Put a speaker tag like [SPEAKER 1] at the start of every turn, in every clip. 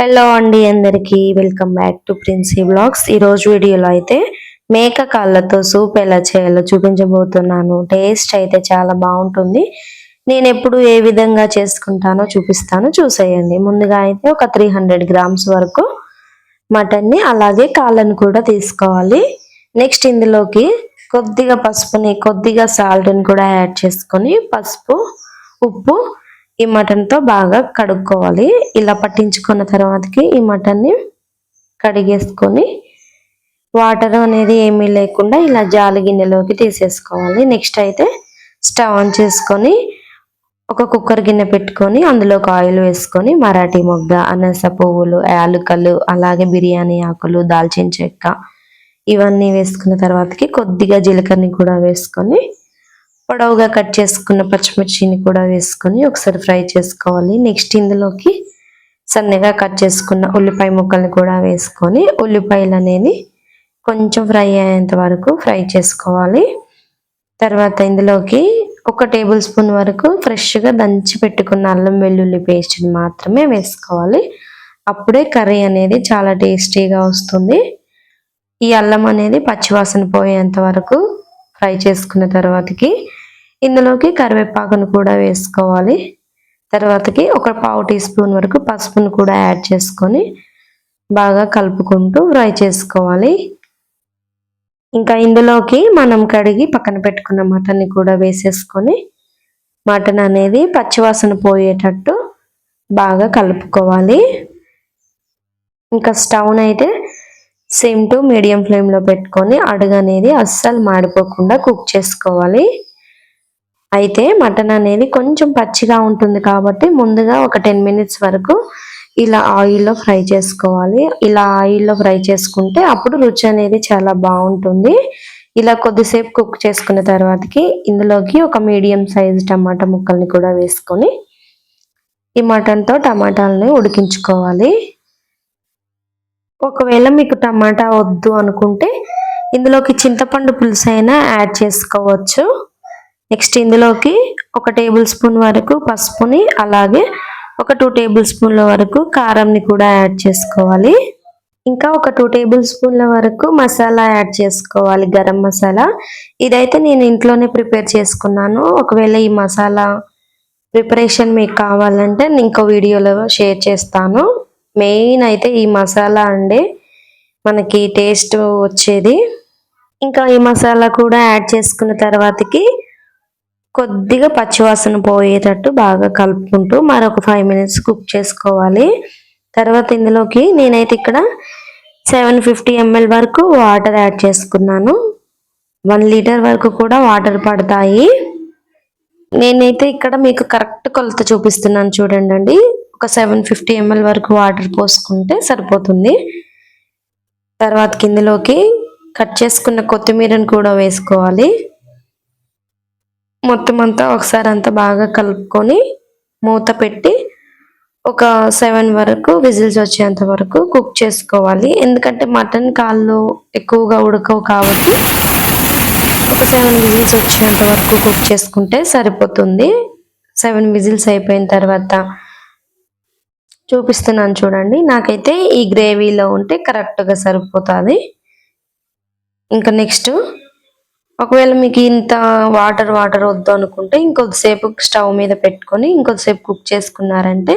[SPEAKER 1] Hello అండి అందరికీ. Welcome back to Princy blogs ఈరోజు వీడియోలో అయితే మేక కాళ్ళతో సూప్ ఎలా చేయాలో చూపించబోతున్నాను. టేస్ట్ అయితే చాలా బాగుంటుంది. నేను ఎప్పుడు ఏ విధంగా చేసుకుంటానో చూపిస్తాను. చూసేయండి. ముందుగా అయితే ఒక త్రీ హండ్రెడ్ గ్రామ్స్ వరకు మటన్ని అలాగే కాళ్ళను కూడా తీసుకోవాలి. నెక్స్ట్ ఇందులోకి కొద్దిగా పసుపుని కొద్దిగా సాల్ట్ని కూడా యాడ్ చేసుకొని పసుపు ఉప్పు ఈ మటన్తో బాగా కడుక్కోవాలి. ఇలా పట్టించుకున్న తర్వాతకి ఈ మటన్ని కడిగేసుకొని వాటర్ అనేది ఏమీ లేకుండా ఇలా జాలి గిన్నెలోకి తీసేసుకోవాలి. నెక్స్ట్ అయితే స్టవ్ ఆన్ చేసుకొని ఒక కుక్కర్ గిన్నె పెట్టుకొని అందులోకి ఆయిల్ వేసుకొని మరాఠీ మొగ్గ అనస పువ్వులు యాలుకలు అలాగే బిర్యానీ ఆకులు దాల్చిన చెక్క ఇవన్నీ వేసుకున్న తర్వాతకి కొద్దిగా జీలకర్రని కూడా వేసుకొని పొడవుగా కట్ చేసుకున్న పచ్చిమిర్చిని కూడా వేసుకొని ఒకసారి ఫ్రై చేసుకోవాలి. నెక్స్ట్ ఇందులోకి సన్నగా కట్ చేసుకున్న ఉల్లిపాయ ముక్కల్ని కూడా వేసుకొని ఉల్లిపాయలు అనేది కొంచెం ఫ్రై అయ్యేంత వరకు ఫ్రై చేసుకోవాలి. తర్వాత ఇందులోకి ఒక టేబుల్ స్పూన్ వరకు ఫ్రెష్గా దంచి పెట్టుకున్న అల్లం వెల్లుల్లి పేస్ట్ని మాత్రమే వేసుకోవాలి. అప్పుడే కర్రీ అనేది చాలా టేస్టీగా వస్తుంది. ఈ అల్లం అనేది పచ్చివాసన పోయేంత వరకు ఫ్రై చేసుకున్న తర్వాతకి ఇందులోకి కరివేపాకును కూడా వేసుకోవాలి. తర్వాతకి ఒక పావు టీ స్పూన్ వరకు పసుపును కూడా యాడ్ చేసుకొని బాగా కలుపుకుంటూ ఫ్రై చేసుకోవాలి. ఇంకా ఇందులోకి మనం కడిగి పక్కన పెట్టుకున్న మటన్ని కూడా వేసేసుకొని మటన్ అనేది పచ్చివాసన పోయేటట్టు బాగా కలుపుకోవాలి. ఇంకా స్టవ్ అయితే సేమ్ టు మీడియం ఫ్లేమ్లో పెట్టుకొని అడుగు అనేది అస్సలు మాడిపోకుండా కుక్ చేసుకోవాలి. అయితే మటన్ అనేది కొంచెం పచ్చిగా ఉంటుంది కాబట్టి ముందుగా ఒక టెన్ మినిట్స్ వరకు ఇలా ఆయిల్లో ఫ్రై చేసుకోవాలి. ఇలా ఆయిల్లో ఫ్రై చేసుకుంటే అప్పుడు రుచి అనేది చాలా బాగుంటుంది. ఇలా కొద్దిసేపు కుక్ చేసుకున్న తర్వాతకి ఇందులోకి ఒక మీడియం సైజ్ టమాటా ముక్కల్ని కూడా వేసుకొని ఈ మటన్తో టమాటాలని ఉడికించుకోవాలి. ఒకవేళ మీకు టమాటా వద్దు అనుకుంటే ఇందులోకి చింతపండు పులుసు అయినా యాడ్ చేసుకోవచ్చు. నెక్స్ట్ ఇందులోకి ఒక టేబుల్ స్పూన్ వరకు పసుపుని అలాగే ఒక టూ టేబుల్ స్పూన్ల వరకు కారంని కూడా యాడ్ చేసుకోవాలి. ఇంకా ఒక టూ టేబుల్ స్పూన్ల వరకు మసాలా యాడ్ చేసుకోవాలి గరం మసాలా. ఇదైతే నేను ఇంట్లోనే ప్రిపేర్ చేసుకున్నాను. ఒకవేళ ఈ మసాలా ప్రిపరేషన్ మీకు కావాలంటే నేను ఇంకో వీడియోలో షేర్ చేస్తాను. మెయిన్ అయితే ఈ మసాలా అండి. మనకి టేస్ట్ వచ్చేది. ఇంకా ఈ మసాలా కూడా యాడ్ చేసుకున్న తర్వాతకి కొద్దిగా పచ్చివాసన పోయేటట్టు బాగా కలుపుకుంటూ మరొక ఫైవ్ మినిట్స్ కుక్ చేసుకోవాలి. తర్వాత ఇందులోకి నేనైతే ఇక్కడ సెవెన్ ఫిఫ్టీ ఎంఎల్ వరకు వాటర్ యాడ్ చేసుకున్నాను. వన్ లీటర్ వరకు కూడా వాటర్ పడతాయి. నేనైతే ఇక్కడ మీకు కరెక్ట్ కొలత చూపిస్తున్నాను చూడండి అండి. ఒక సెవెన్ ఫిఫ్టీ ఎంఎల్ వరకు వాటర్ పోసుకుంటే సరిపోతుంది. తర్వాత కిందలోకి కట్ చేసుకున్న కొత్తిమీరను కూడా వేసుకోవాలి. మొత్తం అంతా ఒకసారి అంతా బాగా కలుపుకొని మూత పెట్టి ఒక సెవెన్ వరకు విజిల్స్ వచ్చేంత వరకు కుక్ చేసుకోవాలి. ఎందుకంటే మటన్ కాళ్ళు ఎక్కువగా ఉడకవు కాబట్టి ఒక సెవెన్ విజిల్స్ వచ్చేంత వరకు కుక్ చేసుకుంటే సరిపోతుంది. సెవెన్ విజిల్స్ అయిపోయిన తర్వాత చూపిస్తున్నాను చూడండి. నాకైతే ఈ గ్రేవీలో ఉంటే కరెక్ట్గా సరిపోతుంది. ఇంకా నెక్స్ట్ ఒకవేళ మీకు ఇంత వాటర్ వాటర్ వద్దు అనుకుంటే ఇంకొద్దిసేపు స్టవ్ మీద పెట్టుకొని ఇంకొద్దిసేపు కుక్ చేసుకున్నారంటే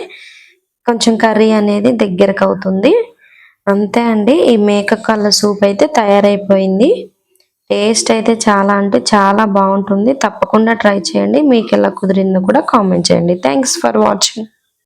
[SPEAKER 1] కొంచెం కర్రీ అనేది దగ్గరకు అవుతుంది అంతే అండి. ఈ మేక కళ్ళ సూప్ అయితే తయారైపోయింది. టేస్ట్ అయితే చాలా అంటే చాలా బాగుంటుంది. తప్పకుండా ట్రై చేయండి. మీకు ఎలా కుదిరిందో కూడా కామెంట్ చేయండి. Thanks for watching